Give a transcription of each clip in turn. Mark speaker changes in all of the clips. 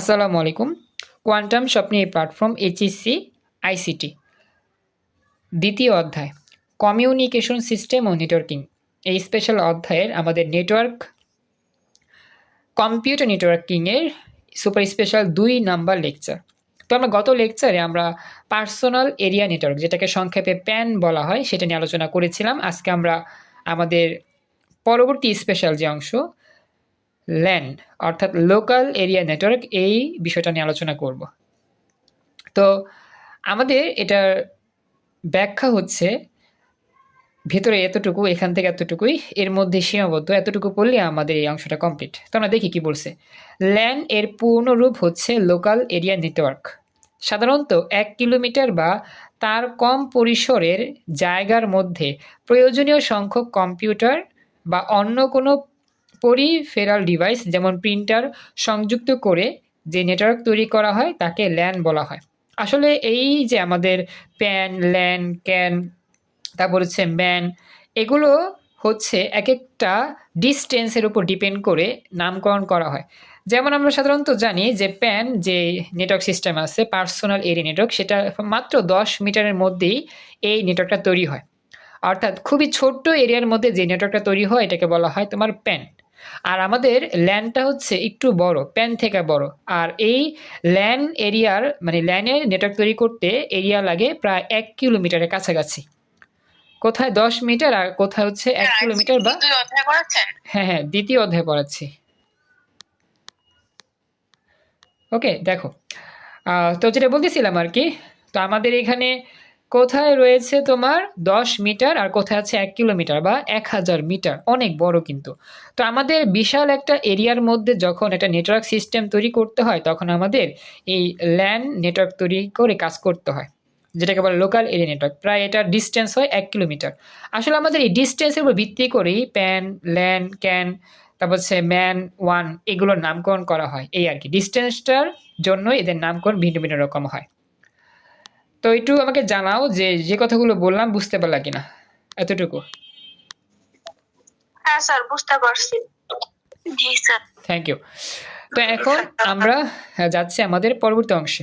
Speaker 1: আসসালামু আলাইকুম। কোয়ান্টাম স্বপ্নে এই প্ল্যাটফর্ম এইচএসসি আইসিটি দ্বিতীয় অধ্যায়, কমিউনিকেশন সিস্টেম ও নেটওয়ার্কিং। এই স্পেশাল অধ্যায়ের আমাদের নেটওয়ার্ক, কম্পিউটার নেটওয়ার্কিংয়ের সুপার স্পেশাল দুই নাম্বার লেকচার। তো আমরা গত লেকচারে আমরা পার্সোনাল এরিয়া নেটওয়ার্ক, যেটাকে সংক্ষেপে প্যান বলা হয়, সেটা নিয়ে আলোচনা করেছিলাম। আজকে আমরা আমাদের পরবর্তী স্পেশাল যে অংশ ল্যান অর্থাৎ লোকাল এরিয়া নেটওয়ার্ক এই বিষয়টা নিয়ে আলোচনা করব। তো আমাদের এটার ব্যাখ্যা হচ্ছে, ভেতরে এতটুকু, এখান থেকে এতটুকুই, এর মধ্যে সীমাবদ্ধ, এতটুকু পড়লে আমাদের এই অংশটা কমপ্লিট তো আমরা দেখি কি বলছে। ল্যান এর পূর্ণরূপ হচ্ছে লোকাল এরিয়া নেটওয়ার্ক সাধারণত এক কিলোমিটার বা তার কম পরিসরের জায়গার মধ্যে প্রয়োজনীয় সংখ্যক কম্পিউটার বা অন্য কোনো পরিফেরাল ডিভাইস যেমন প্রিন্টার সংযুক্ত করে যে নেটওয়ার্ক তৈরি করা হয়, তাকে ল্যান বলা হয়। আসলে এই যে আমাদের প্যান, ল্যান, ক্যান, তারপর হচ্ছে ম্যান, এগুলো হচ্ছে এক একটা ডিস্টেন্সের উপর ডিপেন্ড করে নামকরণ করা হয়। যেমন আমরা সাধারণত জানি যে প্যান যে নেটওয়ার্ক সিস্টেম আছে, পার্সোনাল এরিয়া নেটওয়ার্ক, সেটা মাত্র দশ মিটারের মধ্যেই এই নেটওয়ার্কটা তৈরি হয়। অর্থাৎ খুবই ছোট্ট এরিয়ার মধ্যে যে নেটওয়ার্কটা তৈরি হয়, এটাকে বলা হয় তোমার প্যান। আর আমাদের ল্যান্ডটা হচ্ছে একটু বড় প্যান থেকে বড়। আর এই ল্যান এরিয়ার মানে ল্যানের নেটওয়ার্ক তৈরি করতে এরিয়া লাগে প্রায় এক কিলোমিটারের কাছাকাছি। কোথায় দশ মিটার আর কোথায় হচ্ছে এক কিলোমিটার বা হ্যাঁ হ্যাঁ দ্বিতীয় অধ্যায় পড়াচ্ছি। ওকে দেখো। আহ, তো যেটা বলতেছিলাম আর কি তো আমাদের এখানে কোথায় রয়েছে তোমার দশ মিটার আর কোথায় আছে এক কিলোমিটার বা এক হাজার মিটার? অনেক বড় কিন্তু। তো আমাদের বিশাল একটা এরিয়ার মধ্যে যখন একটা নেটওয়ার্ক সিস্টেম তৈরি করতে হয়, তখন আমাদের এই ল্যান্ড নেটওয়ার্ক তৈরি করে কাজ করতে হয়, যেটাকে বলে লোকাল এরিয়া নেটওয়ার্ক। প্রায় এটার ডিস্টেন্স হয় এক কিলোমিটার। আসলে আমাদের এই ডিস্টেন্সের উপর ভিত্তি করেই প্যান, ল্যান, ক্যান, তারপর হচ্ছে ম্যান, ওয়ান এগুলোর নামকরণ করা হয়। এই আর কি। ডিস্টেন্সটার জন্য এদের নামকরণ ভিন্ন ভিন্ন রকম হয়। তো একটু আমাকে জানাও যে যে কথাগুলো বললাম বুঝতে পারলা কিনা এতটুকু।
Speaker 2: হ্যাঁ স্যার বুঝতে পারছি। জি স্যার।
Speaker 1: থ্যাংক ইউ তো এখন আমরা যাচ্ছি আমাদের পরবর্তী অংশে।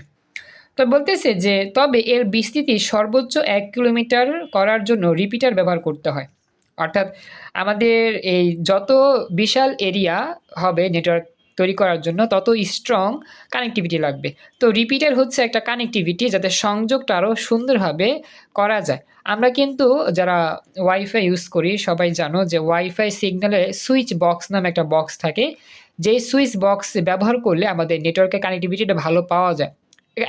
Speaker 1: তো বলতেছে যে তবে এর বিস্তৃতি সর্বোচ্চ এক কিলোমিটার করার জন্য রিপিটার ব্যবহার করতে হয়। অর্থাৎ আমাদের এই যত বিশাল এরিয়া হবে নেটওয়ার্ক তৈরি করার জন্য তত স্ট্রং কানেক্টিভিটি লাগবে। তো রিপিটার হচ্ছে একটা কানেক্টিভিটি যাতে সংযোগটা আরও সুন্দরভাবে করা যায়। আমরা কিন্তু যারা ওয়াইফাই ইউজ করি, সবাই জানো যে ওয়াইফাই সিগন্যালে সুইচ বক্স নামে একটা বক্স থাকে। যেই সুইচ বক্স ব্যবহার করলে আমাদের নেটওয়ার্কের কানেক্টিভিটিটা ভালো পাওয়া যায়।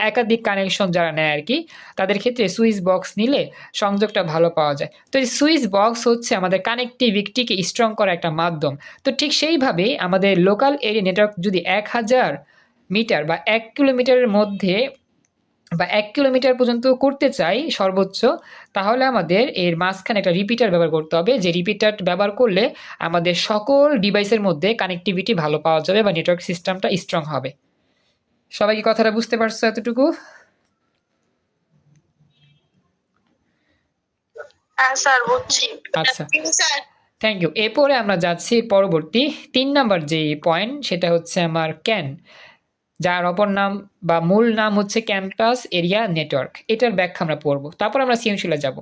Speaker 1: একাধিক কানেকশন যারা নেয় আর কি তাদের ক্ষেত্রে সুইচ বক্স নিলে সংযোগটা ভালো পাওয়া যায়। তো এই সুইচ বক্স হচ্ছে আমাদের কানেক্টিভিটিকে স্ট্রং করা একটা মাধ্যম। তো ঠিক সেইভাবেই আমাদের লোকাল এরিয়া নেটওয়ার্ক যদি এক হাজার মিটার বা এক কিলোমিটারের মধ্যে বা এক কিলোমিটার পর্যন্ত করতে চাই সর্বোচ্চ, তাহলে আমাদের এর মাঝখানে একটা রিপিটার ব্যবহার করতে হবে। যে রিপিটার ব্যবহার করলে আমাদের সকল ডিভাইসের মধ্যে কানেক্টিভিটি ভালো পাওয়া যাবে বা নেটওয়ার্ক সিস্টেমটা স্ট্রং হবে। সবাই কি কথাটা বুঝতে পারছ এতটুকু?
Speaker 2: হ্যাঁ
Speaker 1: আচ্ছা। থ্যাংক ইউ এরপরে আমরা যাচ্ছি পরবর্তী তিন নাম্বার যে পয়েন্ট সেটা হচ্ছে আমার ক্যান যার অপর নাম বা মূল নাম হচ্ছে ক্যাম্পাস এরিয়া নেটওয়ার্ক এটার ব্যাখ্যা আমরা পড়ব। তারপর আমরা সৃজনশীলে যাব।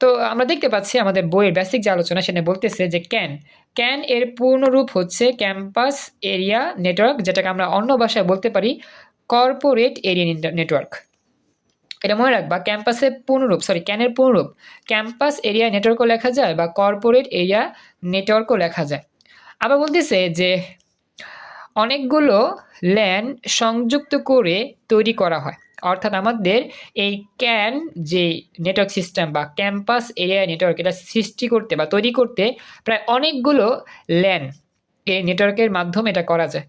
Speaker 1: তো আমরা দেখতে পাচ্ছি আমাদের বইয়ের বেসিক যে আলোচনা সেটা বলতেছে যে ক্যান ক্যান এর পূর্ণরূপ হচ্ছে ক্যাম্পাস এরিয়া নেটওয়ার্ক যেটাকে আমরা অন্য ভাষায় বলতে পারি কর্পোরেট এরিয়া নেটওয়ার্ক এটা মনে রাখবা ক্যাম্পাসের পূর্ণরূপ সরি ক্যানের পূর্ণরূপ। ক্যাম্পাস এরিয়া নেটওয়ার্কও লেখা যায় বা কর্পোরেট এরিয়া নেটওয়ার্কও লেখা যায়। আবার বলতেছে যে অনেকগুলো ল্যান সংযুক্ত করে তৈরি করা হয়। অর্থাৎ আমাদের এই ক্যান যে নেটওয়ার্ক সিস্টেম বা ক্যাম্পাস এরিয়া নেটওয়ার্ক এটা সৃষ্টি করতে বা তৈরি করতে প্রায় অনেকগুলো ল্যান এই নেটওয়ার্কের মাধ্যমে এটা করা যায়।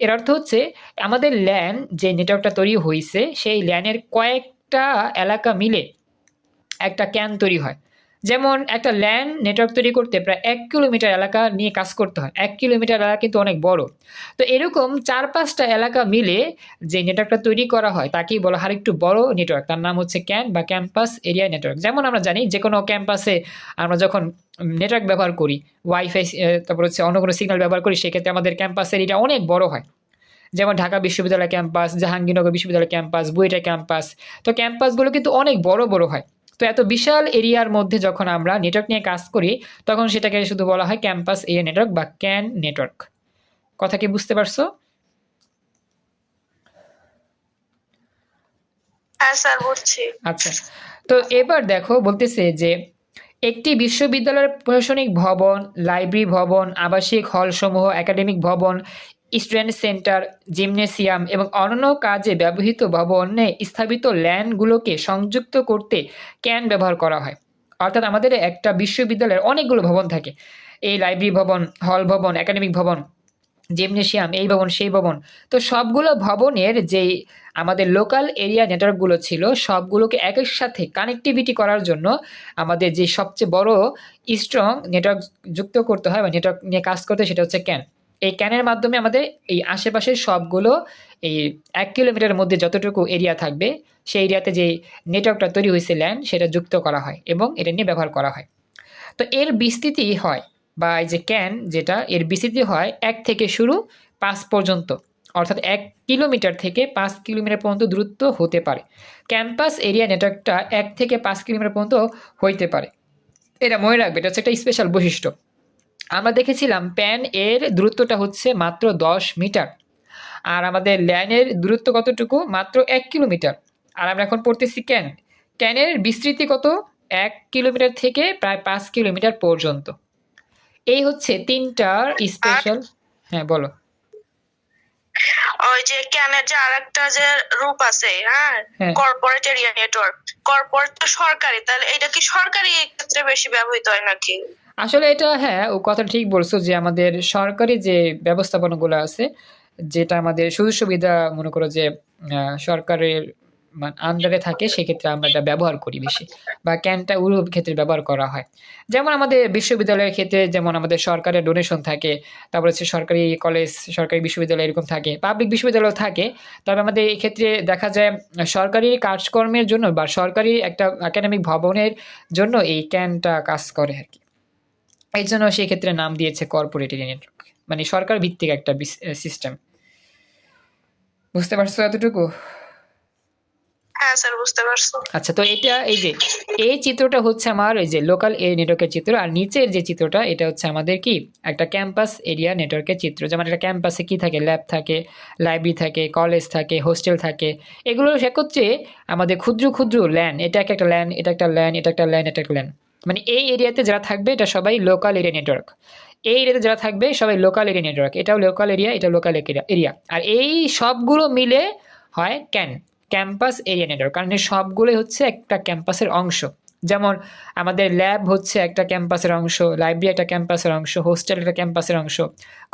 Speaker 1: এর অর্থ হচ্ছে আমাদের ল্যান যে নেটওয়ার্কটা তৈরি হয়েছে সেই ল্যানের কয়েকটা এলাকা মিলে একটা ক্যান তৈরি হয়। যেমন একটা ল্যান্ড নেটওয়ার্ক তৈরি করতে প্রায় এক কিলোমিটার এলাকা নিয়ে কাজ করতে হয়। এক কিলোমিটার এলাকা কিন্তু অনেক বড়। তো এরকম চার পাঁচটা এলাকা মিলে যে নেটওয়ার্কটা তৈরি করা হয়, তাকেই বলা হয় একটু বড় নেটওয়ার্ক। তার নাম হচ্ছে ক্যান বা ক্যাম্পাস এরিয়া নেটওয়ার্ক। যেমন আমরা জানি যে কোনো ক্যাম্পাসে আমরা যখন নেটওয়ার্ক ব্যবহার করি, ওয়াইফাই তারপর হচ্ছে অন্য কোনো সিগন্যাল ব্যবহার করি, সেক্ষেত্রে আমাদের ক্যাম্পাস এরিয়া অনেক বড় হয়। যেমন ঢাকা বিশ্ববিদ্যালয় ক্যাম্পাস, জাহাঙ্গীরনগর বিশ্ববিদ্যালয় ক্যাম্পাস বুয়েটা ক্যাম্পাস। তো ক্যাম্পাসগুলো কিন্তু অনেক বড় বড় হয়। তো এত বিশাল এরিয়ার মধ্যে যখন আমরা নেটওয়ার্ক নিয়ে কাজ করি তখন সেটাকে শুধু বলা হয় ক্যাম্পাস এরিয়া নেটওয়ার্ক বা ক্যান নেটওয়ার্ক কথা কি বুঝতে পারছ?
Speaker 2: হ্যাঁ
Speaker 1: আচ্ছা। তো এবার দেখো বলতেছে যে একটি বিশ্ববিদ্যালয়ের প্রশাসনিক ভবন লাইব্রেরি ভবন আবাসিক হলসমূহ একাডেমিক ভবন স্টুডেন্ট সেন্টার, জিমনেসিয়াম এবং অন্যান্য কাজে ব্যবহৃত ভবনে স্থাপিত ল্যান্ডগুলোকে সংযুক্ত করতে ক্যান ব্যবহার করা হয়। অর্থাৎ আমাদের একটা বিশ্ববিদ্যালয়ের অনেকগুলো ভবন থাকে। এই লাইব্রেরি ভবন, হল ভবন, একাডেমিক ভবন জিমনেশিয়াম এই ভবন, সেই ভবন। তো সবগুলো ভবনের যেই আমাদের লোকাল এরিয়া নেটওয়ার্কগুলো ছিল, সবগুলোকে একের সাথে কানেক্টিভিটি করার জন্য আমাদের যে সবচেয়ে বড় স্ট্রং নেটওয়ার্ক যুক্ত করতে হয় বা নেটওয়ার্ক নিয়ে কাজ করতে সেটা হচ্ছে ক্যান। এই ক্যানের মাধ্যমে আমাদের এই আশেপাশের সবগুলো এই এক কিলোমিটারের মধ্যে যতটুকু এরিয়া থাকবে, সেই এরিয়াতে যে নেটওয়ার্কটা তৈরি হয়েছে ল্যান্ড সেটা যুক্ত করা হয় এবং এটা নিয়ে ব্যবহার করা হয়। তো এর বিস্তৃতি হয় বা এই যে ক্যান যেটা, এর বিস্তৃতি হয় এক থেকে শুরু পাঁচ পর্যন্ত। অর্থাৎ এক কিলোমিটার থেকে পাঁচ কিলোমিটার পর্যন্ত দূরত্ব হতে পারে। ক্যাম্পাস এরিয়া নেটওয়ার্কটা এক থেকে পাঁচ কিলোমিটার পর্যন্ত হইতে পারে। এটা মনে রাখবে, এটা হচ্ছে একটা স্পেশাল বৈশিষ্ট্য। আমরা দেখেছিলাম প্যান এর দূরত্বটা হচ্ছে মাত্র দশ মিটার। আর আমাদের ল্যানের দূরত্ব কতটুকু? মাত্র এক কিলোমিটার। আর আমরা এখন পড়তেছি ক্যান। ক্যানের বিস্তৃতি কত? এক কিলোমিটার থেকে প্রায় পাঁচ কিলোমিটার পর্যন্ত। এই হচ্ছে তিনটার স্পেশাল হ্যাঁ বলো।
Speaker 2: ওই যে ক্যানের যে আরেকটা যে রূপ আছে হ্যাঁ?
Speaker 1: হ্যাঁ।
Speaker 2: কর্পোরেট এরিয়া নেটওয়ার্ক কর্পোরেট তো সরকারি তাহলে এটা কি সরকারি ক্ষেত্রে বেশি ব্যবহৃত হয় নাকি?
Speaker 1: আসলে এটা হ্যাঁ ও কথা ঠিক বলছো যে আমাদের সরকারি যে ব্যবস্থাপনাগুলো আছে, যেটা আমাদের সুযোগ সুবিধা মনে করো যে সরকারের আন্ডারে থাকে, সেক্ষেত্রে আমরা এটা ব্যবহার করি বেশি বা ক্যানটা ওর ক্ষেত্রে ব্যবহার করা হয়। যেমন আমাদের বিশ্ববিদ্যালয়ের ক্ষেত্রে যেমন আমাদের সরকারের ডোনেশন থাকে, তারপর হচ্ছে সরকারি কলেজ সরকারি বিশ্ববিদ্যালয় এরকম থাকে পাবলিক বিশ্ববিদ্যালয় থাকে, তবে আমাদের এই ক্ষেত্রে দেখা যায়, সরকারি কাজকর্মের জন্য বা সরকারি একটা একাডেমিক ভবনের জন্য এই ক্যানটা কাজ করে আর কি। এই জন্য সেই ক্ষেত্রে নাম দিয়েছে কর্পোরেট এরিয়া নেটওয়ার্ক মানে সরকার ভিত্তিক একটা সিস্টেম বুঝতে পারছ এতটুকু?
Speaker 2: হ্যাঁ স্যার বুঝতে পারছ।
Speaker 1: আচ্ছা তো এটা এই যে এই চিত্রটা হচ্ছে আমার ওই যে লোকাল এরিয়া নেটওয়ার্কের চিত্র আর নিচের যে চিত্রটা এটা হচ্ছে আমাদের কি? একটা ক্যাম্পাস এরিয়া নেটওয়ার্কের চিত্র যেমন একটা ক্যাম্পাসে কি থাকে? ল্যাব থাকে লাইব্রেরি থাকে কলেজ থাকে হোস্টেল থাকে। এগুলো একত্রে আমাদের ক্ষুদ্র ক্ষুদ্র ল্যান এটা একটা ল্যান এটা একটা ল্যান এটা একটা ল্যান এটা একটা ল্যান মানে এই এরিয়াতে যারা থাকবে, এটা সবাই লোকাল এরিয়া নেটওয়ার্ক এই এরিয়াতে যারা থাকবে, সবাই লোকাল এরিয়া নেটওয়ার্ক এটাও লোকাল এরিয়া এটা লোকাল এরিয়া আর এই সবগুলো মিলে হয় ক্যান ক্যাম্পাস এরিয়া নেটওয়ার্ক কারণ এই সবগুলোই হচ্ছে একটা ক্যাম্পাসের অংশ। যেমন আমাদের ল্যাব হচ্ছে একটা ক্যাম্পাসের অংশ লাইব্রেরি একটা ক্যাম্পাসের অংশ হোস্টেল একটা ক্যাম্পাসের অংশ,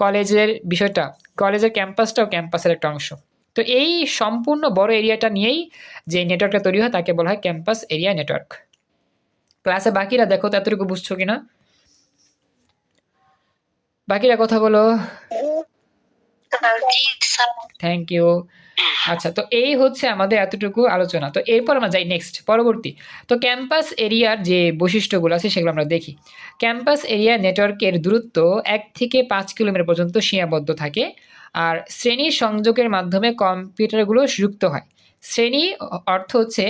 Speaker 1: কলেজের বিষয়টা, কলেজের ক্যাম্পাসটাও ক্যাম্পাসের একটা অংশ। তো এই সম্পূর্ণ বড় এরিয়াটা নিয়েই যে নেটওয়ার্কটা তৈরি হয়, তাকে বলা হয় ক্যাম্পাস এরিয়া নেটওয়ার্ক ক্লাসে বাকিরা দেখো এতটুকু বুঝছ কিনা? বাকিরা কথা বলো। থ্যাংক ইউ আচ্ছা তো এই হচ্ছে আমাদের এতটুকু আলোচনা। তো এরপর আমরা যাই নেক্সট পরবর্তী। তো ক্যাম্পাস এরিয়ার যে বৈশিষ্ট্যগুলো আছে সেগুলো আমরা দেখি। ক্যাম্পাস এরিয়া নেটওয়ার্কের দূরত্ব এক থেকে পাঁচ কিলোমিটার পর্যন্ত সীমাবদ্ধ থাকে আর শ্রেণি সংযোগের মাধ্যমে কম্পিউটারগুলো যুক্ত হয়। শ্রেণি অর্থ হচ্ছে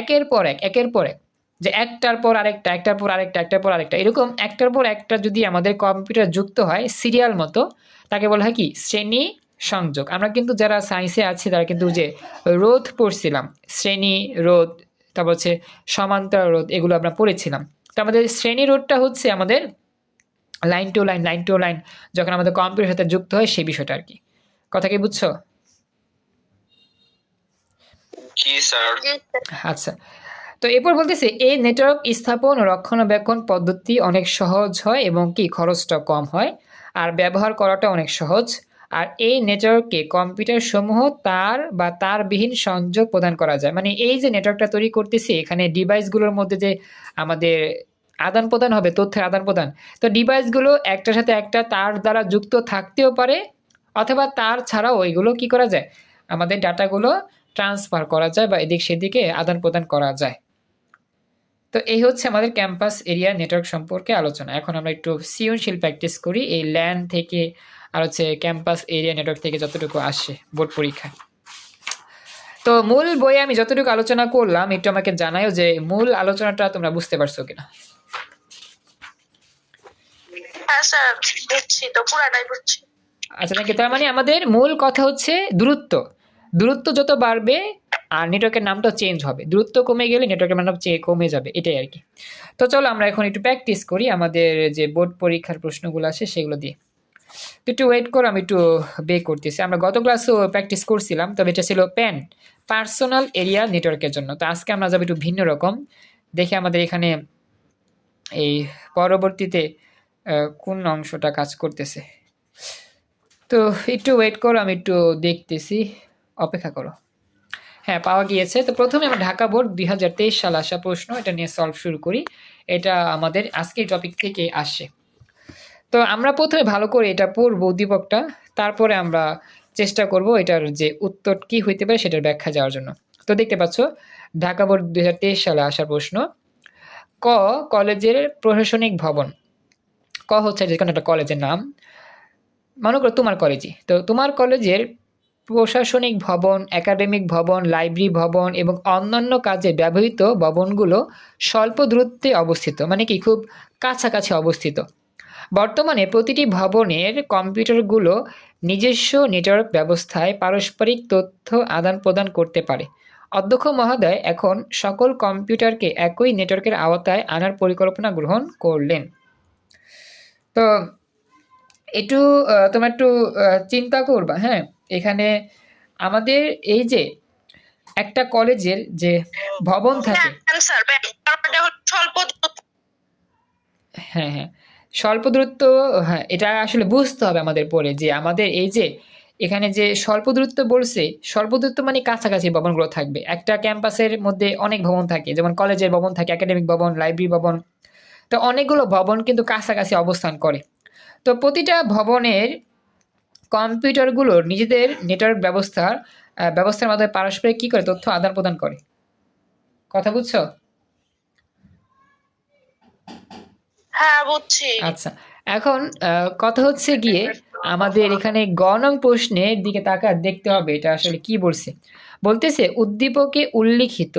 Speaker 1: একের পর এক, একের পর এক। যে একটার পর আরেকটা একটার পর আরেকটা একটার পর আরেকটা। এরকম একটার পর একটা যদি আমাদের কম্পিউটার যুক্ত হয় সিরিয়াল মতো তাকে বলা হয় কি? শ্রেণি সংযোগ আমরা কিন্তু যারা সায়েন্সে আছি তারা কিন্তু যে রোধ পড়ছিলাম শ্রেণি রোধ তারপর হচ্ছে সমান্তরাল রোধ এগুলো আমরা পড়েছিলাম। তো আমাদের শ্রেণি রোধটা হচ্ছে আমাদের line to line line to line যখন আমাদের কম্পিউটার সাথে যুক্ত হয় সেই বিষয়টা আর কি। কথা কি বুঝছ?
Speaker 3: জি স্যার।
Speaker 1: আচ্ছা। তো এরপর বলতেছে এই নেটওয়ার্ক স্থাপন ও রক্ষণাবেক্ষণ পদ্ধতি অনেক সহজ হয় এবং কি খরচটা কম হয়? আর ব্যবহার করাটা অনেক সহজ। আর এই নেটওয়ার্ককে কম্পিউটার সমূহ তার বা তারবিহীন সংযোগ প্রদান করা যায়। মানে এই যে নেটওয়ার্কটা তৈরি করতেছি, এখানে ডিভাইসগুলোর মধ্যে যে আমাদের আদান প্রদান হবে, তথ্যের আদান প্রদান, তো ডিভাইসগুলো একটার সাথে একটা তার দ্বারা যুক্ত থাকতেও পারে, অথবা তার ছাড়াও ওইগুলো কি করা যায়? আমাদের ডাটাগুলো ট্রান্সফার করা যায় বা এদিক সেদিকে আদান প্রদান করা যায়। তো এই হচ্ছে আমাদের ক্যাম্পাস এরিয়া নেটওয়ার্ক সম্পর্কে আলোচনা। এখন আমরা একটু সৃজনশীল প্র্যাকটিস করি। এই ল্যান থেকে আর হচ্ছে ক্যাম্পাস এরিয়া নেটওয়ার্ক থেকে যতটুকু আসে বোর্ড পরীক্ষায় তো মূল বইয়ে আমি যতটুকু আলোচনা করলাম একটু আমাকে জানাও যে মূল আলোচনাটা তোমরা বুঝতে পারছ কিনা।
Speaker 2: হ্যাঁ
Speaker 1: আচ্ছা নাকি তার মানে আমাদের মূল কথা হচ্ছে দূরত্ব। দূরত্ব যত বাড়বে, আর নেটওয়ার্কের নামটা চেঞ্জ হবে। দূরত্ব কমে গেলে নেটওয়ার্কের নাম কমে যাবে, এটাই আর কি। তো চলো আমরা এখন একটু প্র্যাকটিস করি আমাদের যে বোর্ড পরীক্ষার প্রশ্নগুলো আছে সেগুলো দিয়ে। একটু ওয়েট করো, আমি একটু বে করতেছি। আমরা গত ক্লাসেও প্র্যাকটিস করছিলাম, তবে এটা ছিল প্যান পার্সোনাল এরিয়া নেটওয়ার্কের জন্য। তো আজকে আমরা যাব একটু ভিন্ন রকম। দেখে আমাদের এখানে এই পরবর্তীতে কোন অংশটা কাজ করতেছে। তো একটু ওয়েট করো, আমি একটু দেখতেছি। অপেক্ষা করো। হ্যাঁ পাওয়া গিয়েছে। তো প্রথমে আমরা ঢাকা বোর্ড দুই হাজার তেইশ সাল আসা প্রশ্ন, এটা নিয়ে সলভ শুরু করি। এটা আমাদের আজকের টপিক থেকে আসে তো আমরা প্রথমে ভালো করে এটা পড়ব উদ্দীপকটা, তারপরে আমরা চেষ্টা করব এটার যে উত্তর কি হইতে পারে সেটার ব্যাখ্যা যাওয়ার জন্য। তো দেখতে পাচ্ছ, ঢাকা বোর্ড দুই হাজার তেইশ সালে আসা প্রশ্ন, ক কলেজের প্রশাসনিক ভবন। ক হচ্ছে যে কোনো একটা কলেজের নাম। মনে করো তোমার কলেজই তো তোমার কলেজের প্রশাসনিক ভবন, একাডেমিক ভবন, লাইব্রেরি ভবন এবং অন্যান্য কাজে ব্যবহৃত ভবনগুলো স্বল্প দূরত্বে অবস্থিত মানে কি খুব কাছাকাছি অবস্থিত। বর্তমানে প্রতিটি ভবনের কম্পিউটারগুলো নিজস্ব নেটওয়ার্ক ব্যবস্থায় পারস্পরিক তথ্য আদান প্রদান করতে পারে। অধ্যক্ষ মহোদয় এখন সকল কম্পিউটারকে একই নেটওয়ার্কের আওতায় আনার পরিকল্পনা গ্রহণ করলেন। তো, একটু তোমরা একটু চিন্তা করবা হ্যাঁ? এখানে আমাদের এই যে একটা কলেজের যে ভবন থাকে।
Speaker 2: হ্যাঁ স্বল্প দূরত্ব।
Speaker 1: হ্যাঁ হ্যাঁ। স্বল্প দূরত্ব হ্যাঁ এটা আসলে বুঝতে হবে আমাদের পরে যে আমাদের এই যে এখানে যে স্বল্প দূরত্ব বলছে স্বল্প দূরত্ব মানে কাছাকাছি ভবনগুলো থাকবে। একটা ক্যাম্পাসের মধ্যে অনেক ভবন থাকে যেমন কলেজের ভবন থাকে একাডেমিক ভবন লাইব্রেরি ভবন। তো অনেকগুলো ভবন কিন্তু কাছাকাছি অবস্থান করে। তো প্রতিটা ভবনের কম্পিউটারগুলোর নিজেদের নেটওয়ার্ক ব্যবস্থার ব্যবস্থার মাধ্যমে পারস্পরিক কী করে তথ্য আদান প্রদান করে? কথা বুঝছ?
Speaker 2: হ্যাঁ
Speaker 1: আচ্ছা এখন কথা হচ্ছে গিয়ে আমাদের এখানে গ নং প্রশ্নের দিকে তাকা দেখতে হবে এটা আসলে কি বলছে। বলতেছে উদ্দীপকে উল্লিখিত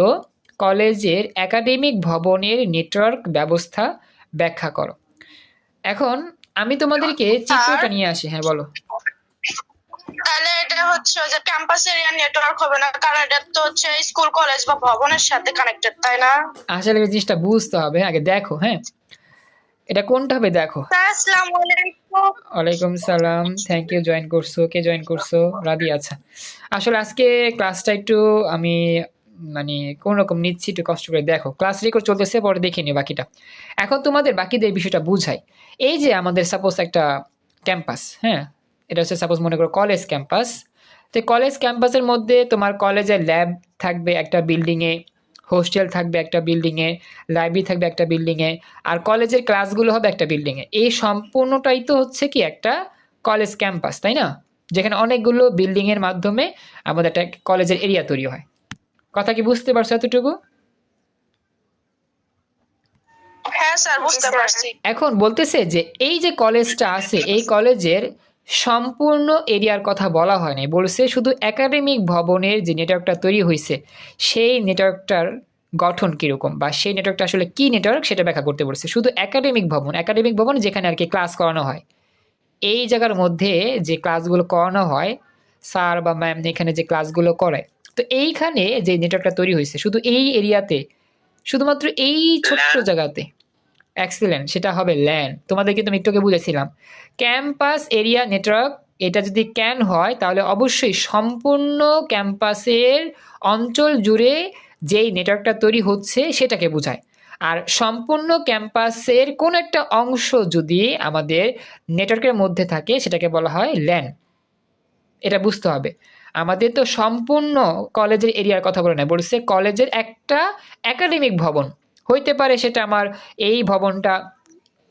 Speaker 1: কলেজের একাডেমিক ভবনের নেটওয়ার্ক ব্যবস্থা ব্যাখ্যা করো। এখন আমি তোমাদেরকে চিত্রটা নিয়ে আসি হ্যাঁ বলো।
Speaker 2: তাহলে এটা হচ্ছে যে ক্যাম্পাস এরিয়া নেটওয়ার্ক হবে না কারণ এটা তো হচ্ছে স্কুল কলেজ বা ভবনের সাথে কানেক্টেড তাই না?
Speaker 1: আসলে এই জিনিসটা বুঝতে হবে আগে দেখো হ্যাঁ? এটা কোনটা হবে দেখো?
Speaker 2: আসসালামু আলাইকুম।
Speaker 1: ওয়ালাইকুম সালাম থ্যাংক ইউ জয়েন করছ কে জয়েন করছ? রাদি আচ্ছা। আসলে আজকে ক্লাসটা একটু আমি মানে কোন রকম নিচ্ছি একটু কষ্ট করে দেখো। ক্লাস রেকর্ড চলতেছে পরে দেখে নিও বাকিটা। এখন তোমাদের বাকিদের বিষয়টা বুঝাই। এই যে আমাদের সাপোজ একটা ক্যাম্পাস হ্যাঁ? এটা হচ্ছে সাপোজ মনে করো কলেজ ক্যাম্পাস তো কলেজ ক্যাম্পাসের মধ্যে তোমার কলেজের ল্যাব থাকবে একটা বিল্ডিংয়ে হোস্টেল থাকবে একটা বিল্ডিংয়ে লাইব্রেরি থাকবে একটা বিল্ডিংয়ে আর কলেজের ক্লাসগুলো হবে একটা বিল্ডিংয়ে এই সম্পূর্ণটাই তো হচ্ছে কি একটা কলেজ ক্যাম্পাস তাই না? যেখানে অনেকগুলো বিল্ডিংয়ের মাধ্যমে আমাদের একটা কলেজের এরিয়া তৈরি হয়। কথা কি বুঝতে পারছ এতটুকু?
Speaker 2: হ্যাঁ স্যার বুঝতে পারছি।
Speaker 1: এখন বলতেছে যে এই যে কলেজটা আছে এই কলেজের সম্পূর্ণ এরিয়ার কথা বলা হয় নাই বলছে শুধু একাডেমিক ভবনের যে নেটওয়ার্কটা তৈরি হয়েছে সেই নেটওয়ার্কটার গঠন কীরকম বা সেই নেটওয়ার্কটা আসলে কী নেটওয়ার্ক সেটা ব্যাখ্যা করতে বলছে। শুধু একাডেমিক ভবন একাডেমিক ভবন যেখানে আর কি ক্লাস করানো হয়। এই জায়গার মধ্যে যে ক্লাসগুলো করানো হয় স্যার বা ম্যাম এখানে যে ক্লাসগুলো করায় তো এইখানে যে নেটওয়ার্কটা তৈরি হয়েছে শুধু এই এরিয়াতে শুধুমাত্র এই ছোট্ট জায়গাতে। এক্সিলেন্ট সেটা হবে ল্যান তোমাদেরকে কিন্তু আমি একটু আগে বুঝেছিলাম। ক্যাম্পাস এরিয়া নেটওয়ার্ক এটা যদি ক্যান হয়, তাহলে অবশ্যই সম্পূর্ণ ক্যাম্পাসের অঞ্চল জুড়ে যেই নেটওয়ার্কটা তৈরি হচ্ছে, সেটাকে বোঝায়। আর সম্পূর্ণ ক্যাম্পাসের কোন একটা অংশ যদি আমাদের নেটওয়ার্কের মধ্যে থাকে, সেটাকে বলা হয় ল্যান এটা বুঝতে হবে। আমাদের তো সম্পূর্ণ কলেজের এরিয়ার কথা বলে না বলছে কলেজের একটা একাডেমিক ভবন। হইতে পারে সেটা আমার এই ভবনটা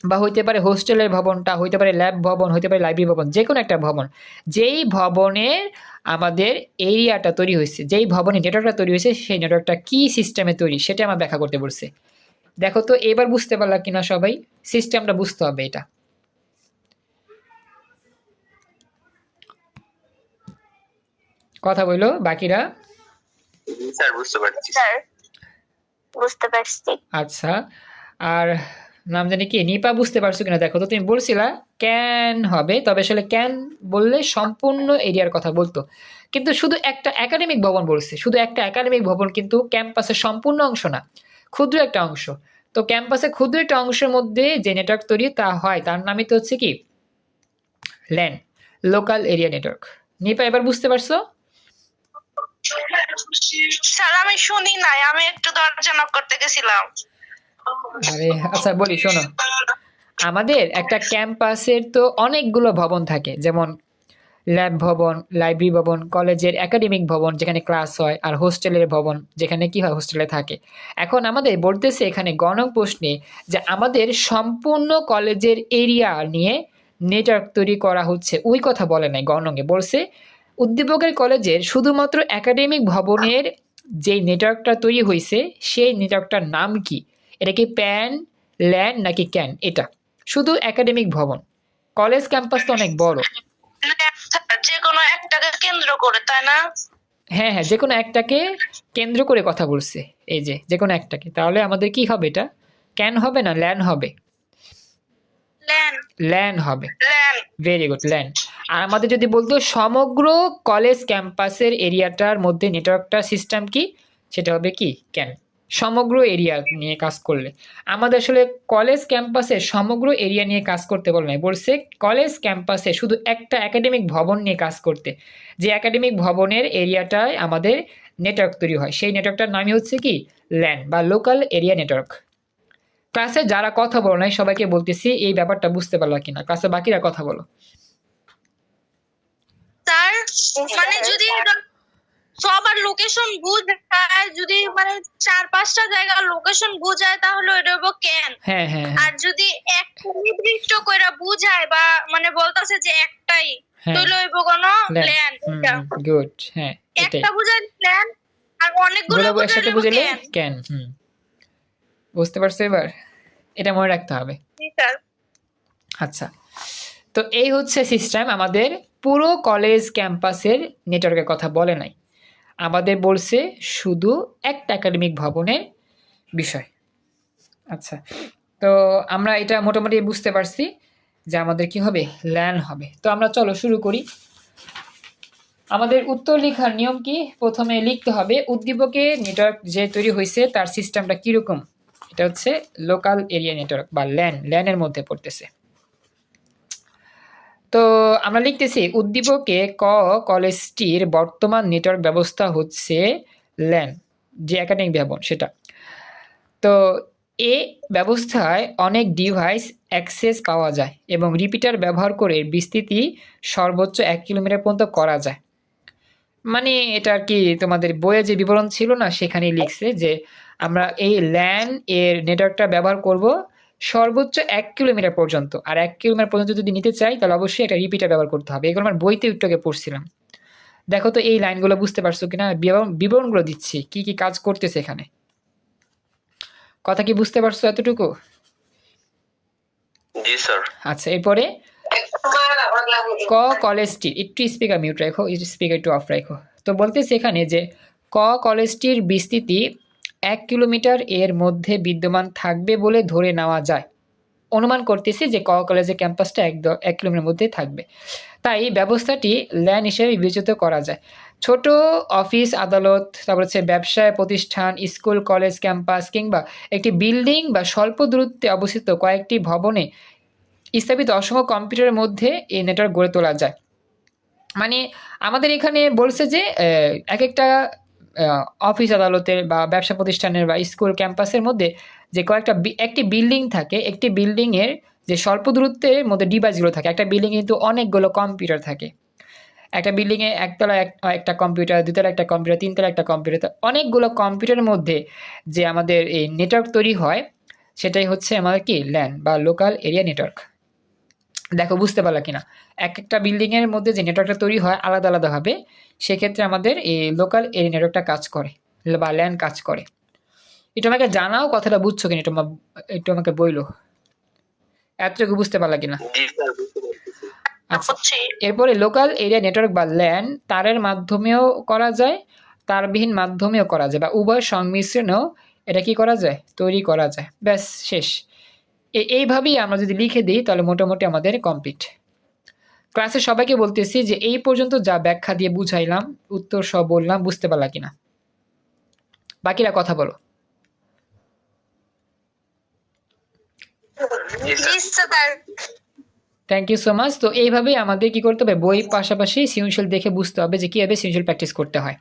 Speaker 1: বা হইতে পারে হোস্টেলের ভবনটা হইতে পারে ল্যাব ভবন হইতে পারে লাইব্রেরি ভবন যে কোনো একটা ভবন। যেই ভবনের আমাদের এরিয়াটা তৈরি হয়েছে যেই ভবনে নেটওয়ার্কটা তৈরি হয়েছে সেই নেটওয়ার্কটা কী সিস্টেমে তৈরি সেটা আমার ব্যাখ্যা করতে পারছে দেখো তো এবার বুঝতে পারলাম কিনা সবাই? সিস্টেমটা বুঝতে হবে এটা। কথা বলল বাকিরা?
Speaker 3: স্যার বুঝতে পারছি।
Speaker 2: স্যার বুঝতে পারছি।
Speaker 1: আচ্ছা আর নাম জানি কি, নিপা বুঝতে পারছ কিনা? দেখো তো, তুমি বলছিলা ক্যান হবে, তবে আসলে ক্যান বললে সম্পূর্ণ এরিয়ার কথা বলতো। কিন্তু শুধু একটা একাডেমিক ভবন বলছে, শুধু একটা একাডেমিক ভবন কিন্তু ক্যাম্পাসের সম্পূর্ণ অংশ না, ক্ষুদ্র একটা অংশ। তো ক্যাম্পাসে ক্ষুদ্র একটা অংশের মধ্যে যে নেটওয়ার্ক তৈরি তা হয়, তার নামই তো হচ্ছে কি? LAN local area network Nipa, এবার বুঝতে পারছ?
Speaker 2: স্যার শুনি নাই, আমি একটু দরজা নক করতে গেছিলাম।
Speaker 1: আরে আচ্ছা বলি, শোনো। আমাদের একটা ক্যাম্পাসের তো অনেকগুলো ভবন থাকে, যেমন ল্যাব ভবন, লাইব্রেরি ভবন, কলেজের একাডেমিক ভবন, যেখানে ক্লাস হয়, আর হোস্টেলের ভবন, যেখানে কি হয়, হোস্টেলে থাকে। এখন আমাদের বলতেছে এখানে গণক প্রশ্নে যে আমাদের সম্পূর্ণ কলেজের এরিয়া নিয়ে নেটওয়ার্ক তৈরি করা হচ্ছে। ওই কথা বলে নাই গণকে, বলছে উদ্দীপকের কলেজের শুধুমাত্র একাডেমিক ভবনের যে নেটওয়ার্কটা তৈরি হয়েছে সেই নেটওয়ার্কটার নাম কি? এটা কি প্যান ল্যান্ড নাকি ক্যান? এটা শুধু একাডেমিক ভবন। কলেজ ক্যাম্পাস তো অনেক বড়।
Speaker 2: যে কোনো একটাকে কেন্দ্র করে তাই না?
Speaker 1: হ্যাঁ হ্যাঁ যে কোনো একটাকে কেন্দ্র করে কথা বলছে। এই যে যে কোনো একটাকে। তাহলে আমাদের কি হবে এটা? ক্যান হবে না ল্যান হবে?
Speaker 2: ল্যান।
Speaker 1: ল্যান হবে।
Speaker 2: ল্যান।
Speaker 1: Very good LAN. আর আমাদের যদি বলতো সমগ্র কলেজ ক্যাম্পাসের এরিয়াটার মধ্যে নেটওয়ার্কটা সিস্টেম কি? সেটা হবে কি? ক্যান সমগ্র এরিয়া নিয়ে কাজ করলে। আমাদের আসলে কলেজ ক্যাম্পাসে সমগ্র এরিয়া নিয়ে কাজ করতে বলে নাই। বলছে কলেজ ক্যাম্পাসে শুধু একটা একাডেমিক ভবন নিয়ে কাজ করতে। যে একাডেমিক ভবনের এরিয়াটায় আমাদের নেটওয়ার্ক তৈরি হয়। সেই নেটওয়ার্কটার নামই হচ্ছে কি? ল্যান বা লোকাল এরিয়া নেটওয়ার্ক ক্লাসে যারা কথা বলো নাই, সবাইকে বলতেছি, এই ব্যাপারটা বুঝতে পারল কিনা? ক্লাসে বাকিরা কথা বলো।
Speaker 2: মানে যদি সবার লোকেশন বুঝায় যদি মানে চার পাঁচটা জায়গা লোকেশন বুঝায় তাহলে ওটা হব ক্যান
Speaker 1: হ্যাঁ হ্যাঁ হ্যাঁ।
Speaker 2: আর যদি একটা নির্দিষ্ট কইরা বুঝায় বা মানে বলতাছে যে একটাই
Speaker 1: হ্যাঁ।
Speaker 2: তাহলে হইব কোন ল্যান
Speaker 1: গুড হ্যাঁ
Speaker 2: একটা বুঝায় ল্যান আর অনেকগুলো
Speaker 1: গুলো একসাথে
Speaker 2: ক্যান
Speaker 1: ক্যান হুম। বুঝতে পারছ এবার? এটা মনে রাখতে হবে।
Speaker 2: স্যার
Speaker 1: আচ্ছা। তো এই হচ্ছে সিস্টেম আমাদের পুরো কলেজ ক্যাম্পাসের নেটওয়ার্কের কথা বলে নাই। আমাদের বলছে শুধু একটা একাডেমিক ভবনের বিষয়। আচ্ছা তো আমরা এটা মোটামুটি বুঝতে পারছি যে আমাদের কি হবে? ল্যান হবে। তো আমরা চলো শুরু করি। আমাদের উত্তর লেখার নিয়ম কি? প্রথমে লিখতে হবে উদ্দীপকে নেটওয়ার্ক যে তৈরি হয়েছে তার সিস্টেমটা কীরকম? এটা হচ্ছে লোকাল এরিয়া নেটওয়ার্ক বা ল্যান। ল্যানের মধ্যে পড়তেছে। তো আমরা লিখতেছি, উদ্দীপকে ক কলেজটির বর্তমান নেটওয়ার্ক ব্যবস্থা হচ্ছে ল্যান যে একাডেমিক ভবন সেটা। তো এ ব্যবস্থায় অনেক ডিভাইস অ্যাক্সেস পাওয়া যায় এবং রিপিটার ব্যবহার করে বিস্তৃতি সর্বোচ্চ এক কিলোমিটার পর্যন্ত করা যায়। মানে এটা আর কি তোমাদের বইয়ে যে বিবরণ ছিল না, সেখানেই লিখছে যে আমরা এই ল্যান এর নেটওয়ার্কটা ব্যবহার করব সর্বোচ্চ এক কিলোমিটার পর্যন্ত। আর এক কিলোমিটার পর্যন্ত যদি নিতে চাই তাহলে অবশ্যই একটা রিপিটার ব্যবহার করতে হবে। এগুলো আমার বইতে একটু পড়ছিলাম। দেখো তো এই লাইনগুলো বুঝতে পারছ কিনা? বিবরণ বিবরণগুলো দিচ্ছি। কি কি কাজ করতেছে এখানে? কথা কি বুঝতে পারছ এতটুকু? আচ্ছা এরপরে? ক কলেজটি একটু স্পিকার মিউট রাখো স্পিকার একটু অফ রাখো। তো বলতেছে এখানে যে ক কলেজটির বিস্তৃতি এক কিলোমিটার এর মধ্যে বিদ্যমান থাকবে বলে ধরে নেওয়া যায়। অনুমান করতেছি যে ক কলেজের ক্যাম্পাসটা এক এক কিলোমিটার মধ্যে থাকবে। তাই ব্যবস্থাটি ল্যান হিসেবে বিবেচিত করা যায়। ছোট অফিস, আদালত, তারপর হচ্ছে ব্যবসায় প্রতিষ্ঠান, স্কুল, কলেজ, ক্যাম্পাস কিংবা একটি বিল্ডিং বা স্বল্প দূরত্বে অবস্থিত কয়েকটি ভবনে স্থাপিত অসংখ্য কম্পিউটারের মধ্যে এই নেটওয়ার্ক গড়ে তোলা যায়। মানে আমাদের এখানে বলছে যে এক একটা অফিস আদালতের বা ব্যবসা প্রতিষ্ঠানের বা স্কুল ক্যাম্পাসের মধ্যে যে কয়েকটা একটি বিল্ডিং থাকে, একটি বিল্ডিংয়ের যে স্বল্প দূরত্বের মধ্যে ডিভাইসগুলো থাকে, একটা বিল্ডিং কিন্তু অনেকগুলো কম্পিউটার থাকে। একটা বিল্ডিংয়ে একতলা এক- একটা কম্পিউটার দুতলা একটা কম্পিউটার তিনতলা একটা কম্পিউটার অনেকগুলো কম্পিউটারের মধ্যে যে আমাদের এই নেটওয়ার্ক তৈরি হয়, সেটাই হচ্ছে আমাদের কি ল্যান বা লোকাল এরিয়া নেটওয়ার্ক দেখো বুঝতে পারলা কিনা? এক একটা বিল্ডিংয়ের মধ্যে যে নেটওয়ার্কটা তৈরি হয় আলাদা আলাদাভাবে সেক্ষেত্রে আমাদের এই লোকাল এরিয়া নেটওয়ার্কটা কাজ করে বা ল্যান কাজ করে। একটু আমাকে জানাও কথাটা বুঝছ কিনা? আমা- একটু আমাকে বইলো। এতটুকু বুঝতে পারলা কিনা? আচ্ছা। এরপরে লোকাল এরিয়া নেটওয়ার্ক বা ল্যান তারের মাধ্যমেও করা যায় তারবিহীন মাধ্যমেও করা যায় বা উভয় সংমিশ্রণেও এটা কি করা যায়? তৈরি করা যায়। ব্যাস শেষ। এইভাবেই আমরা যদি লিখে দিই, তাহলে মোটামুটি আমাদের কমপ্লিট ক্লাসে সবাইকে বলতেছি যে, এই পর্যন্ত যা ব্যাখ্যা দিয়ে বুঝাইলাম, উত্তর সব বললাম, বুঝতে পারলা কিনা? বাকিরা কথা বলো। থ্যাংক ইউ সো মাচ তো এইভাবেই আমাদের কি করতে হবে? বই পাশাপাশি সৃজনশীল দেখে বুঝতে হবে যে কীভাবে সৃজনশীল প্র্যাকটিস করতে হয়।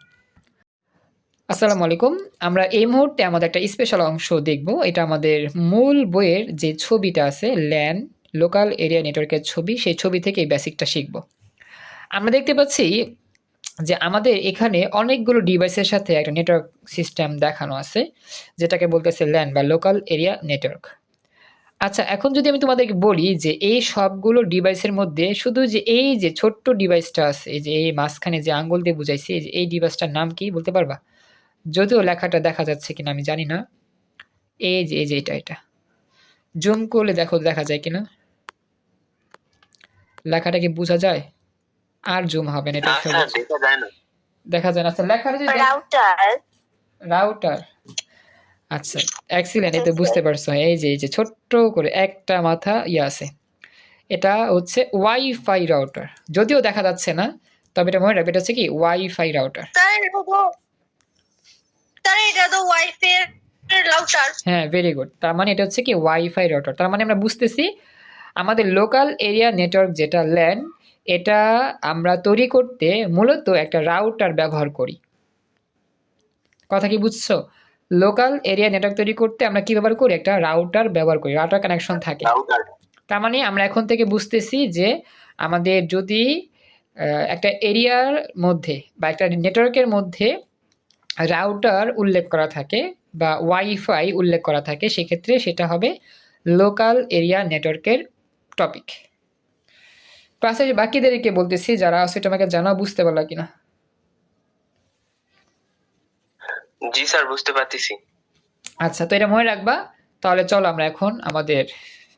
Speaker 1: আসসালামু আলাইকুম আমরা এই মুহূর্তে আমাদের একটা স্পেশাল অংশ দেখব। এটা আমাদের মূল বইয়ের যে ছবিটা আছে, ল্যান, লোকাল এরিয়া নেটওয়ার্কের ছবি, সেই ছবি থেকে এই বেসিকটা শিখব। আমরা দেখতে পাচ্ছি যে আমাদের এখানে অনেকগুলো ডিভাইসের সাথে একটা নেটওয়ার্ক সিস্টেম দেখানো আছে, যেটাকে বলতেছে ল্যান বা লোকাল এরিয়া নেটওয়ার্ক। আচ্ছা এখন যদি আমি তোমাদেরকে বলি যে এই সবগুলো ডিভাইসের মধ্যে শুধু যে এই যে ছোট্ট ডিভাইসটা আছে, এই যে এই মাঝখানে যে আঙ্গুল দিয়ে বুঝাইছি এই ডিভাইসটার নাম কি বলতে পারবা? যদিও লেখাটা দেখা যাচ্ছে কিনা আমি জানি না। এই যে এই যে এটা এটা। জুম করলে দেখো দেখা যায় কিনা। লেখাটা কি বোঝা যায়? আর জুম হবে না এটা
Speaker 3: দেখা যায় না।
Speaker 1: দেখা যায় না। আচ্ছা লেখাটা যদি দেখ-
Speaker 2: রাউটার
Speaker 1: রাউটার আচ্ছা এক্সিলেন্ট তো বুঝতে পারছ। এই যে এই যে ছোট্ট করে একটা মাথা ইয়ে আছে। এটা হচ্ছে ওয়াইফাই রাউটার যদিও দেখা যাচ্ছে না তবে এটা মনে রাখবে এটা হচ্ছে কি ওয়াইফাই রাউটার
Speaker 2: স্যার এটা তো ওয়াইফাই রাউটার
Speaker 1: হ্যাঁ ভেরি গুড তার মানে এটা হচ্ছে কি ওয়াইফাই রাউটার তার মানে আমরা বুঝতেছি আমাদের লোকাল এরিয়া নেটওয়ার্ক যেটা ল্যান এটা আমরা তৈরি করতে মূলত একটা রাউটার ব্যবহার করি। কথা কি বুঝছ? লোকাল এরিয়া নেটওয়ার্ক তৈরি করতে আমরা কি ব্যবহার করি? একটা রাউটার ব্যবহার করি রাউটার কানেকশন থাকে। তার মানে আমরা এখন থেকে বুঝতেছি যে আমাদের যদি আহ, একটা এরিয়ার মধ্যে বা একটা নেটওয়ার্কের মধ্যে রাউটার উল্লেখ করা থাকে বা ওয়াইফাই উল্লেখ করা থাকে সেক্ষেত্রে সেটা হবে লোকাল এরিয়া নেটওয়ার্কের টপিক ক্লাসে বাকিদেরকে বলতেছি যারা আছে তোমাকে জানা বুঝতে পারল কিনা?
Speaker 3: জি স্যার বুঝতে পারতেছি।
Speaker 1: আচ্ছা তো এটা মনে রাখবা তাহলে চলো আমরা এখন আমাদের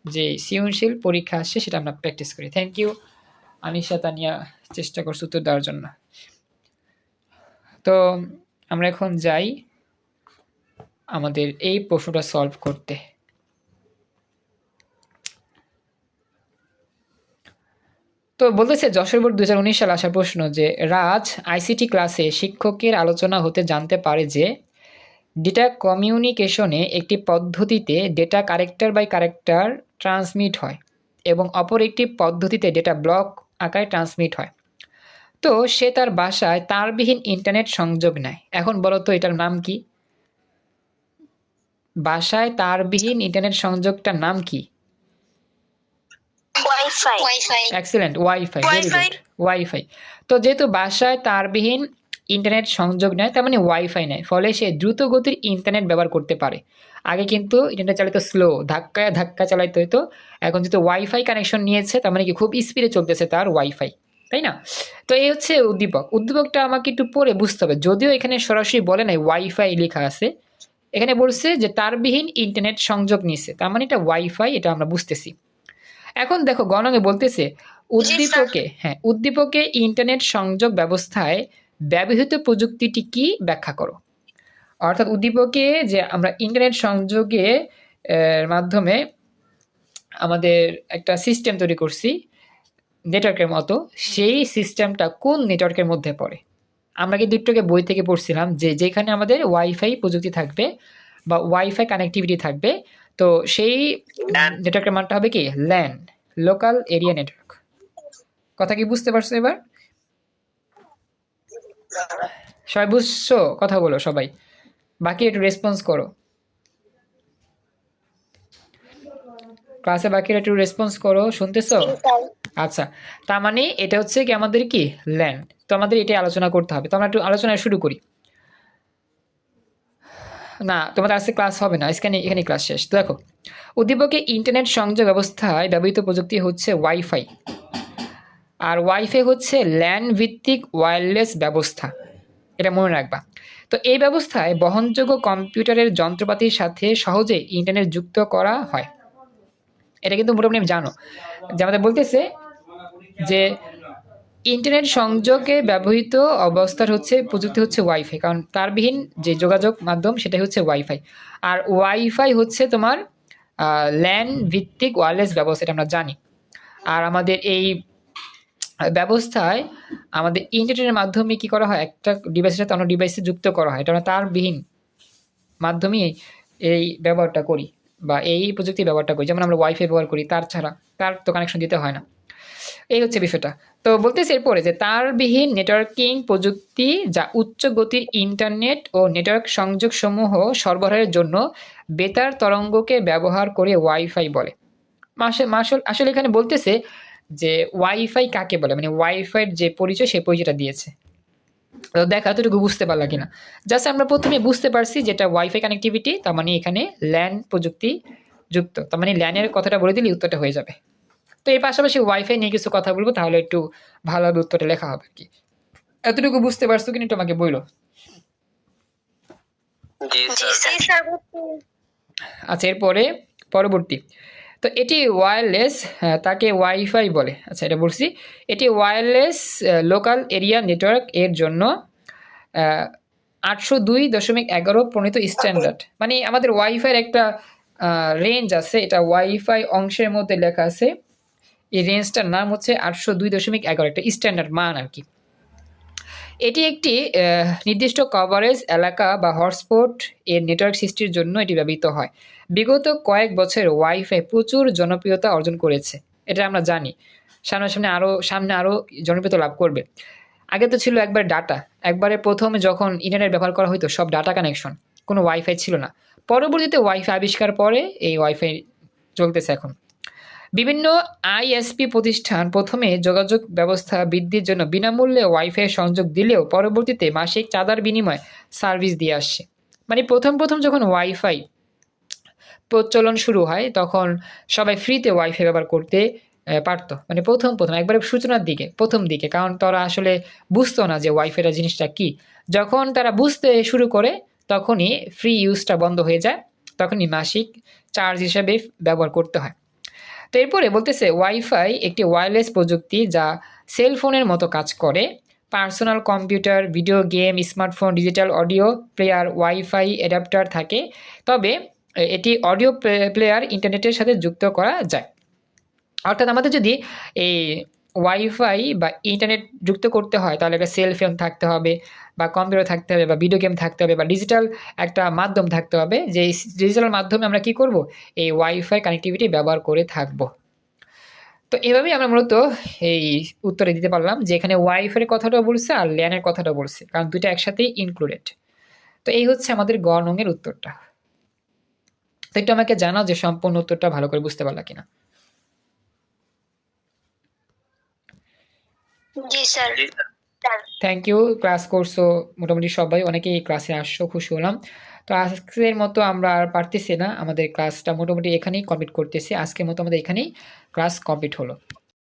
Speaker 1: যে সৃজনশীল পরীক্ষা আসছে সেটা আমরা প্র্যাকটিস করি। থ্যাংক ইউ আনিশা তানিয়া চেষ্টা করছ উত্তর দেওয়ার জন্য। তো আমরা এখন যাই আমাদের এই প্রশ্নটা সলভ করতে। তো বলতেছে, যশোর বোর্ড দু সালে আসার প্রশ্ন যে, রাজ আইসিটি ক্লাসে শিক্ষকের আলোচনা হতে জানতে পারে যে ডেটা কমিউনিকেশনে একটি পদ্ধতিতে data character by character transmit হয় এবং অপর একটি পদ্ধতিতে ডেটা ব্লক আকারে ট্রান্সমিট হয়। তো সে তার বাসায় তারবিহীন ইন্টারনেট সংযোগ নেয়। এখন বলো তো এটার নাম কি? বাসায় তারবিহীন ইন্টারনেট সংযোগটার নাম কি?
Speaker 2: Wifi wifi
Speaker 1: wifi very good wifi তো যেহেতু বাসায় তারবিহীন ইন্টারনেট সংযোগ নেয় তার মানে ওয়াইফাই নেয় ফলে সে দ্রুত গতির ইন্টারনেট ব্যবহার করতে পারে। আগে কিন্তু ইন্টারনেট চালিত স্লো ধাক্কায় ধাক্কা চালাইতে হতো এখন যেহেতু ওয়াইফাই কানেকশন নিয়েছে তার মানে কি খুব স্পিডে চলতেছে তার ওয়াইফাই তাই না? তো এই হচ্ছে উদ্দীপক। উদ্দীপকটা আমাকে একটু পরে বুঝতে হবে। যদিও এখানে সরাসরি বলে নাই ওয়াইফাই লেখা আছে। এখানে বলছে যে তারবিহীন ইন্টারনেট সংযোগ নিচ্ছে তার মানে এটা ওয়াইফাই এটা আমরা বুঝতেছি। এখন দেখো গণকে বলতেছে উদ্দীপকে হ্যাঁ উদ্দীপকে ইন্টারনেট সংযোগ ব্যবস্থায় ব্যবহৃত প্রযুক্তিটি কি ব্যাখ্যা করো? অর্থাৎ উদ্দীপকে যে আমরা ইন্টারনেট সংযোগে এর মাধ্যমে আমাদের একটা সিস্টেম তৈরি করছি নেটওয়ার্কের মতো সেই সিস্টেমটা কোন নেটওয়ার্কের মধ্যে পড়ে? আমরা কিন্তু একটুকে বই থেকে পড়ছিলাম যে যেখানে আমাদের ওয়াইফাই প্রযুক্তি থাকবে বা ওয়াইফাই কানেক্টিভিটি থাকবে তো সেই নেটওয়ার্কের মানটা হবে কি? ল্যান লোকাল এরিয়া নেটওয়ার্ক কথা কি বুঝতে পারছ এবার? সবাই বুঝছ? কথা বলো সবাই। বাকি একটু রেসপন্স করো। ক্লাসে বাকিরা একটু রেসপন্স করো শুনতেছো? আচ্ছা তার মানে এটা হচ্ছে কি আমাদের কি? ল্যান্ড তো আমাদের এটাই আলোচনা করতে হবে। তো আমরা একটু আলোচনা শুরু করি। না তোমাদের আজকে ক্লাস হবে না। এখানে এখানে ক্লাস শেষ। তো দেখো উদ্দীপকে ইন্টারনেট সংযোগ ব্যবস্থায় ব্যবহৃত প্রযুক্তি হচ্ছে ওয়াইফাই আর ওয়াইফাই হচ্ছে ল্যান্ড ভিত্তিক ওয়্যারলেস ব্যবস্থা। এটা মনে রাখবা। তো এই ব্যবস্থায় বহনযোগ্য কম্পিউটারের যন্ত্রপাতির সাথে সহজে ইন্টারনেট যুক্ত করা হয়। এটা কিন্তু মোটামুটি আমি জানো। যে আমাদের বলতেছে যে ইন্টারনেট সংযোগে ব্যবহৃত অবস্থার হচ্ছে, প্রযুক্তি হচ্ছে ওয়াইফাই কারণ তারবিহীন যে যোগাযোগ মাধ্যম সেটাই হচ্ছে ওয়াইফাই আর ওয়াইফাই হচ্ছে তোমার ল্যান ভিত্তিক ওয়ারলেস ব্যবস্থা, এটা আমরা জানি। আর আমাদের এই ব্যবস্থায় আমাদের ইন্টারনেটের মাধ্যমে কি করা হয়? একটা ডিভাইসের সাথে অন্য ডিভাইসে যুক্ত করা হয়, এটা আমরা তারবিহীন মাধ্যমেই এই ব্যবহারটা করি। বা এই প্রযুক্তি ব্যবহারটা করি। যেমন আমরা ওয়াইফাই ব্যবহার করি, তার ছাড়া তার তো কানেকশন দিতে হয় না। এই হচ্ছে বিষয়টা। তো বলতেছি এরপরে যে তারবিহীন নেটওয়ার্কিং প্রযুক্তি যা উচ্চ গতির ইন্টারনেট ও নেটওয়ার্ক সংযোগসমূহ সরবরাহের জন্য বেতার তরঙ্গকে ব্যবহার করে ওয়াইফাই বলে। মাসে, মাসল, আসলে এখানে বলতেছে যে ওয়াইফাই কাকে বলে? মানে ওয়াইফাইয়ের যে পরিচয় সেই পরিচয়টা দিয়েছে। তো দেখা এতটুকু বুঝতে পারলা কিনা। জাস্ট আমরা প্রথমে বুঝতে পারছি যেটা ওয়াইফাই কানেক্টিভিটি তার মানে এখানে ল্যান প্রযুক্তি যুক্ত। তার মানে ল্যানের কথাটা বলে দিলে উত্তরটা হয়ে যাবে। তো এর পাশাপাশি ওয়াইফাই নিয়ে কিছু কথা বলব তাহলে একটু ভালোভাবে উত্তরটা লেখা হবে কি। এতটুকু বুঝতে পারছ কিনা একটু আমাকে বইলো। আচ্ছা এরপরে পরবর্তী। তো এটি ওয়্যারলেস তাকে ওয়াইফাই বলে। আচ্ছা এটা বলছি। এটি ওয়্যারলেস লোকাল এরিয়া নেটওয়ার্ক এর জন্য আটশো দুই দশমিক এগারো প্রণীত স্ট্যান্ডার্ড মানে আমাদের ওয়াইফাইয়ের একটা রেঞ্জ আছে। এটা ওয়াইফাই অংশের মধ্যে লেখা আছে। এই রেঞ্জটার নাম হচ্ছে আটশো দুই দশমিক এগারো। একটা স্ট্যান্ডার্ড মান আর কি। এটি একটি নির্দিষ্ট কভারেজ এলাকা বা হটস্পট এর নেটওয়ার্ক সৃষ্টির জন্য এটি ব্যবহৃত হয়। বিগত কয়েক বছর ওয়াইফাই প্রচুর জনপ্রিয়তা অর্জন করেছে। এটা আমরা জানি। সামনে সামনে আরও সামনে আরও জনপ্রিয়তা লাভ করবে। আগে তো ছিল একবার ডাটা। একবারে প্রথমে যখন ইন্টারনেট ব্যবহার করা হতো সব ডাটা কানেকশন কোনো ওয়াইফাই ছিল না। পরবর্তীতে ওয়াইফাই আবিষ্কার পরে এই ওয়াইফাই চলতেছে এখন। বিভিন্ন আইএসপি প্রতিষ্ঠান প্রথমে যোগাযোগ ব্যবস্থা বৃদ্ধির জন্য বিনামূল্যে ওয়াইফাই সংযোগ দিলেও পরবর্তীতে মাসিক চাঁদার বিনিময়ে সার্ভিস দিয়ে আসছে। মানে প্রথম প্রথম যখন ওয়াইফাই প্রচলন শুরু হয়, তখন সবাই ফ্রিতে ওয়াইফাই ব্যবহার করতে পারতো। মানে প্রথম প্রথম, একবারে সূচনার দিকে, প্রথম দিকে। কারণ তারা আসলে বুঝতো না যে ওয়াইফাইটা জিনিসটা কি। যখন তারা বুঝতে শুরু করে, তখনই ফ্রি ইউজটা বন্ধ হয়ে যায়, তখনই মাসিক চার্জ হিসাবে ব্যবহার করতে হয়। তো এরপরে বলতেছে ওয়াইফাই একটি ওয়্যারলেস প্রযুক্তি যা সেল ফোনের মতো কাজ করে। Personal computer video game smartphone digital audio player wifi adapter থাকে। তবে এটি অডিও প্লেয়ার ইন্টারনেটের সাথে যুক্ত করা যায়। অর্থাৎ আমাদের যদি এই ওয়াইফাই বা ইন্টারনেট যুক্ত করতে হয়, তাহলে একটা সেল ফোন থাকতে হবে বা কম্পিউটার থাকতে হবে বা ভিডিও গেম থাকতে হবে বা ডিজিটাল একটা মাধ্যম থাকতে হবে, যে ডিজিটাল মাধ্যমে আমরা কি করব? এই ওয়াইফাই কানেক্টিভিটি ব্যবহার করে থাকব। তো এভাবেই আমরা মূলত এই উত্তরে দিতে পারলাম যে এখানে ওয়াইফাইয়ের কথাটাও বলছে আর ল্যানের কথাটাও বলছে, কারণ দুইটা একসাথেই ইনক্লুডেড তো এই হচ্ছে আমাদের গ নংয়ের উত্তরটা। তো একটু আমাকে জানাও যে সম্পূর্ণ উত্তরটা ভালো করে বুঝতে পারলা কিনা।
Speaker 3: জি স্যার।
Speaker 1: থ্যাংক ইউ ক্লাস করছ মোটামুটি সবাই অনেকেই ক্লাসে আসছো খুশি হলাম। তো আজকের মতো আমরা আর পারতেছি না আমাদের ক্লাসটা মোটামুটি এখানেই কমপ্লিট করতেছি। আজকের মতো আমাদের এখানেই ক্লাস কমপ্লিট হলো।